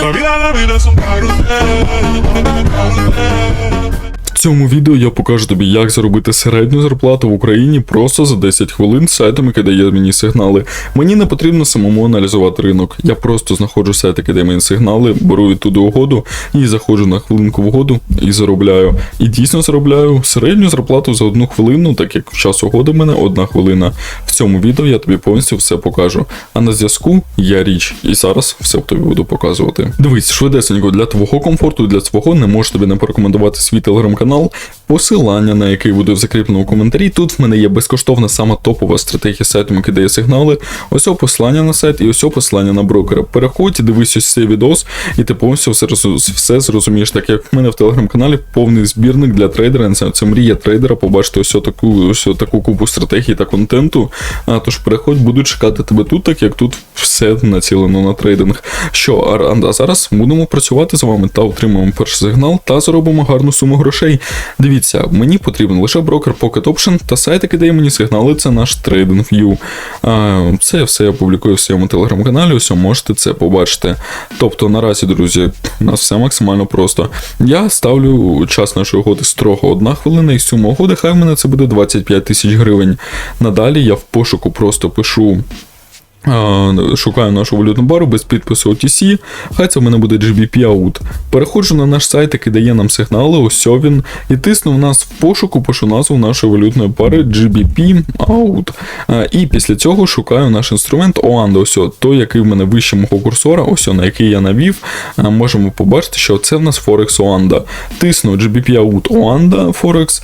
La vida, la vida es un carrusel. Цьому відео я покажу тобі, як заробити середню зарплату в Україні просто за 10 хвилин сайтом, який дає мені сигнали. Мені не потрібно самому аналізувати ринок. Я просто знаходжу сайт, який дає мені сигнали, беру відтуди угоду і заходжу на хвилинку в угоду і заробляю. І дійсно заробляю середню зарплату за одну хвилину, так як в час угоди мене одна хвилина. В цьому відео я тобі повністю все покажу. А на зв'язку я річ, і зараз все тобі буду показувати. Дивись, швидесенько для твого комфорту, для свого не можу тобі не порекомендувати свій телеграм-канал, посилання на який буде в закріпленому коментарі. Тут в мене є безкоштовна сама топова стратегія сайту, який дає сигнали. Ось посилання на сайт і ось посилання на брокера. Переходь, дивись ось цей відос, і ти повністю все, все зрозумієш. Так як в мене в телеграм-каналі повний збірник для трейдера. Це, мрія трейдера, побачити ось таку, ось таку купу стратегій та контенту. А, тож переходь, буду чекати тебе тут, так як тут все націлено на трейдинг. Що, а зараз будемо працювати з вами та отримаємо перший сигнал та заробимо гарну суму грошей. Дивіться, мені потрібен лише брокер Pocket Option та сайт, який дає мені сигнали, це наш TradingView. Це все я публікую в своєму телеграм-каналі, ось можете це побачити. Тобто наразі, друзі, у нас все максимально просто. Я ставлю час нашої угоди строго одна хвилина, і сума угоди, хай в мене це буде 25 тисяч гривень. Надалі я в пошуку просто пишу. А, Шукаю нашу валютну бару без підпису OTC, хай це в мене буде GBP Out. Переходжу на наш сайт, який дає нам сигнали, ось він, і тисну в нас в пошуку, пишу назву нашої валютної пари GBP Out. І після цього шукаю наш інструмент OANDA, ось той, який в мене вище мого курсора, ось на який я навів, можемо побачити, що це в нас Forex OANDA. Тисну GBP Out OANDA Forex,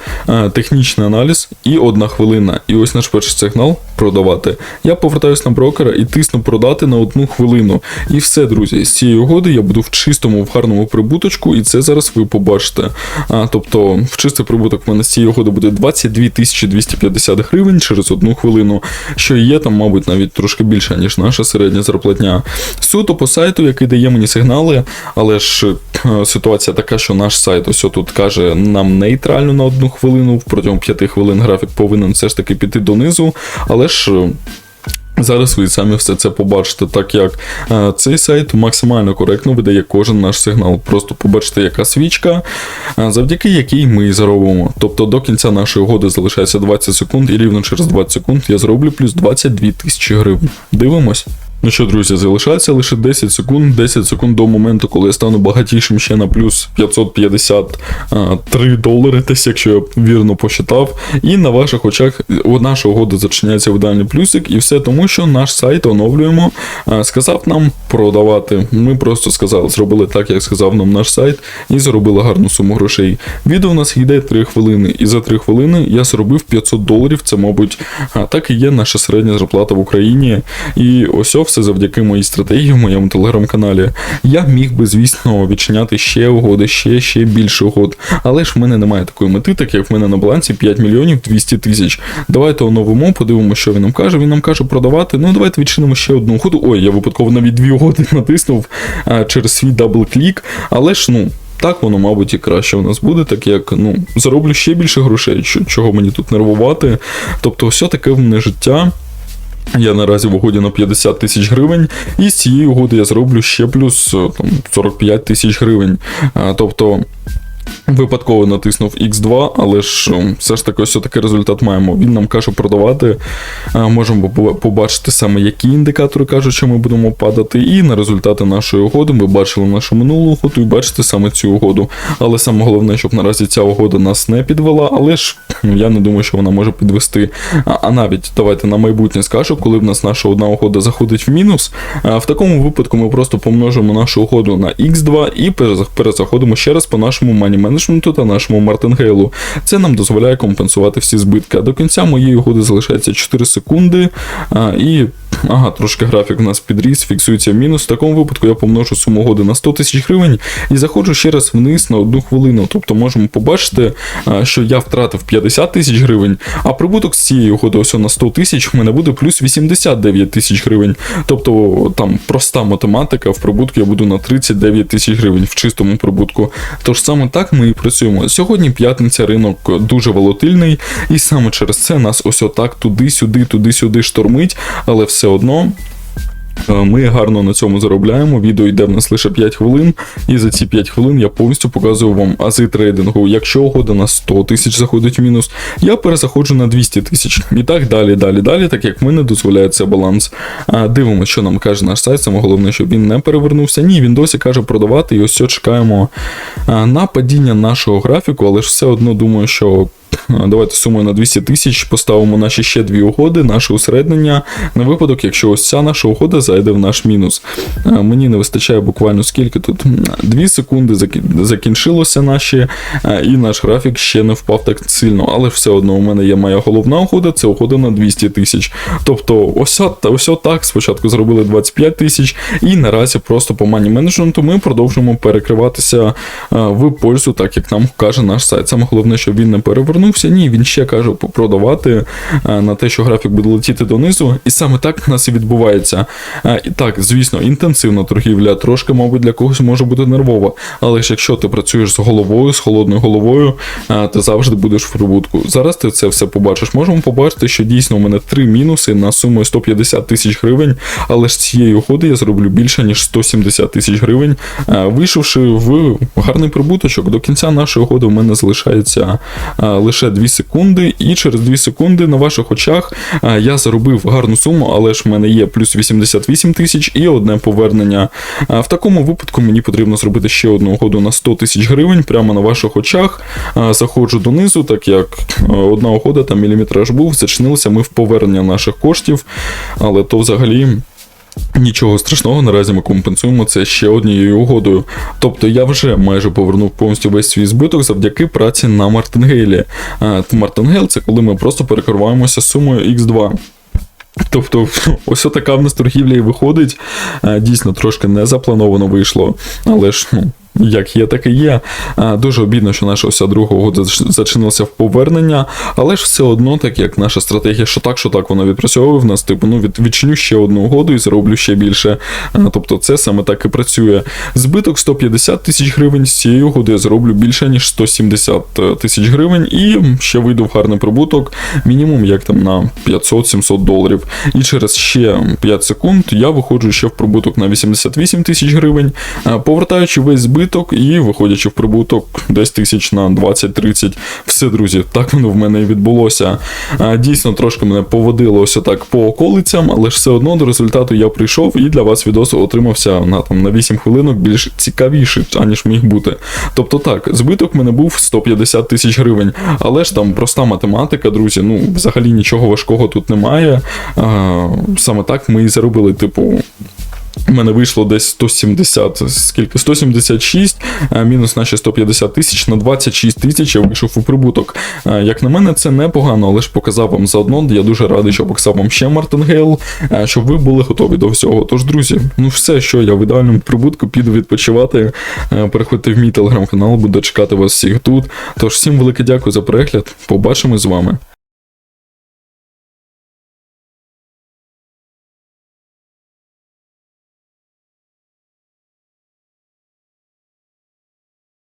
технічний аналіз і одна хвилина. І ось наш перший сигнал продавати. Я повертаюсь на брокера і тисну продати на одну хвилину. І все, друзі, з цієї угоди я буду в чистому, в гарному прибуточку, і це зараз ви побачите. А, тобто, в чистий прибуток в мене з цієї угоди буде 22 250 гривень через одну хвилину, що є там, мабуть, навіть трошки більше, ніж наша середня зарплатня. Суто по сайту, який дає мені сигнали, але ж е, ситуація така, що наш сайт ось тут каже нам нейтрально на одну хвилину, протягом 5 хвилин графік повинен все ж таки піти донизу, але ж. Зараз ви самі все це побачите, так як е, цей сайт максимально коректно видає кожен наш сигнал. Просто побачите, яка свічка, е, завдяки якій ми і заробимо. Тобто до кінця нашої угоди залишається 20 секунд, і рівно через 20 секунд я зроблю плюс 22 тисячі гривень. Дивимось. Ну що, друзі, залишається лише 10 секунд, 10 секунд до моменту, коли я стану багатішим ще на плюс 553 долари, десь, якщо я вірно посчитав. І на ваших очах наша угода зачиняється в плюсик, і все тому, що наш сайт оновлюємо. Сказав нам продавати. Ми просто сказали, зробили так, як сказав нам наш сайт, і заробили гарну суму грошей. Відео у нас йде 3 хвилини, і за 3 хвилини я заробив 500 доларів. Це, мабуть, так і є наша середня зарплата в Україні. І ось все завдяки моїй стратегії в моєму телеграм-каналі. Я міг би, звісно, відчиняти ще угоди, ще, ще більше угод. Але ж в мене немає такої мети, так як в мене на балансі 5 мільйонів 200 тисяч. Давайте оновимо, подивимося, що він нам каже. Він нам каже продавати. Ну, давайте відчинимо ще одну угоду. Ой, я випадково навіть дві угоди натиснув а, через свій дабл-клік. Але ж, ну. Так воно, мабуть, і краще у нас буде, так як ну, зароблю ще більше грошей, чого мені тут нервувати. Тобто, все таке в мене життя. Я наразі в угоді на 50 тисяч гривень, і з цієї угоди я зроблю ще плюс е, там, 45 тисяч гривень. А, Тобто. Випадково натиснув X2, але ж все ж таки ось такий результат маємо. Він нам каже продавати. Можемо побачити саме, які індикатори кажуть, що ми будемо падати. І на результати нашої угоди ми бачили нашу минулу угоду і бачите саме цю угоду. Але саме головне, щоб наразі ця угода нас не підвела, але ж ну, я не думаю, що вона може підвести. А, навіть давайте на майбутнє скажу, коли в нас наша одна угода заходить в мінус. В такому випадку ми просто помножимо нашу угоду на X2 і перезаходимо ще раз по нашому мані менеджменту та нашому мартингейлу. Це нам дозволяє компенсувати всі збитки. До кінця моєї угоди залишається 4 секунди. І ага, трошки графік у нас підріс, фіксується мінус. В такому випадку я помножу суму угоди на 100 тисяч гривень і заходжу ще раз вниз на одну хвилину. Тобто можемо побачити, що я втратив 50 тисяч гривень, а прибуток з цієї угоди ось на 100 тисяч в мене буде плюс 89 тисяч гривень. Тобто там проста математика, в прибутку я буду на 39 тисяч гривень в чистому прибутку. Тож саме так ми і працюємо. Сьогодні п'ятниця, ринок дуже волатильний, і саме через це нас ось отак туди-сюди, туди-сюди штормить, але все одно. Е, Ми гарно на цьому заробляємо. Відео йде в нас лише 5 хвилин, і за ці 5 хвилин я повністю показую вам ази трейдингу. Якщо угода на 100 тисяч заходить в мінус, я перезаходжу на 200 тисяч. І так далі, далі, далі, так як мене дозволяє це баланс. А, Дивимося, що нам каже наш сайт. Саме головне, щоб він не перевернувся. Ні, він досі каже продавати, і ось все чекаємо на падіння нашого графіку, але ж все одно думаю, що. Давайте сумою на 200 тисяч поставимо наші ще дві угоди, наше усереднення на випадок, якщо ось ця наша угода зайде в наш мінус. Мені не вистачає буквально скільки тут 2 секунди закі- закінчилося наші, і наш графік ще не впав так сильно. Але все одно у мене є моя головна угода, це угода на 200 тисяч. Тобто, ось ось так спочатку зробили 25 тисяч, і наразі просто по мані менеджменту ми продовжуємо перекриватися в пользу, так як нам каже наш сайт. Саме головне, щоб він не перевернувся. Ні, він ще каже продавати на те, що графік буде летіти донизу. І саме так в нас і відбувається. І так, звісно, інтенсивна торгівля, трошки, мабуть, для когось може бути нервова. Але ж якщо ти працюєш з головою, з холодною головою, ти завжди будеш в прибутку. Зараз ти це все побачиш. Можемо побачити, що дійсно у мене три мінуси на суму 150 тисяч гривень, але ж цієї угоди я зроблю більше, ніж 170 тисяч гривень, вийшовши в гарний прибуточок. До кінця нашої угоди у мене залишається а, лише 2 секунди, і через 2 секунди на ваших очах я заробив гарну суму, але ж в мене є плюс 88 тисяч і одне повернення. В такому випадку мені потрібно зробити ще одну угоду на 100 тисяч гривень прямо на ваших очах. Заходжу донизу, так як одна угода, там міліметраж був, зачинилися ми в повернення наших коштів, але то взагалі. Нічого страшного, наразі ми компенсуємо це ще однією угодою. Тобто я вже майже повернув повністю весь свій збиток завдяки праці на Мартингейлі. Мартингейл це коли ми просто перекриваємося сумою X2. Тобто, ось така в нас торгівля і виходить. Дійсно, трошки не заплановано вийшло, але ж ну. Як є, так і є. Дуже обідно, що наша ось друга угода зач- зачинилася в повернення, але ж все одно, так як наша стратегія, що так, що так вона відпрацьовує в нас, типу, ну від, відчиню ще одну угоду і зароблю ще більше. Тобто це саме так і працює. Збиток 150 тисяч гривень з цієї угоди я зароблю більше, ніж 170 тисяч гривень, і ще вийду в гарний прибуток, мінімум як там на 500-700 доларів. І через ще 5 секунд я виходжу ще в прибуток на 88 тисяч гривень, повертаючи весь збиток і виходячи в прибуток десь тисяч на 20-30. Все, друзі, так воно в мене і відбулося. Дійсно, трошки мене поводило ось так по околицям, але ж все одно до результату я прийшов і для вас відос отримався на там на 8 хвилинок більш цікавіший, аніж міг бути. Тобто так, збиток в мене був 150 тисяч гривень, але ж там проста математика, друзі. Ну, взагалі нічого важкого тут немає. Саме так ми і заробили, типу. У мене вийшло десь 170, скільки? 176, мінус наші 150 тисяч на 26 тисяч я вийшов у прибуток. Як на мене, це непогано, але ж показав вам заодно. Я дуже радий, що показав вам ще Мартингейл, щоб ви були готові до всього. Тож, друзі, ну все, що я в ідеальному прибутку, піду відпочивати. Переходьте в мій телеграм-канал, буду чекати вас всіх тут. Тож всім велике дякую за перегляд. Побачимось з вами.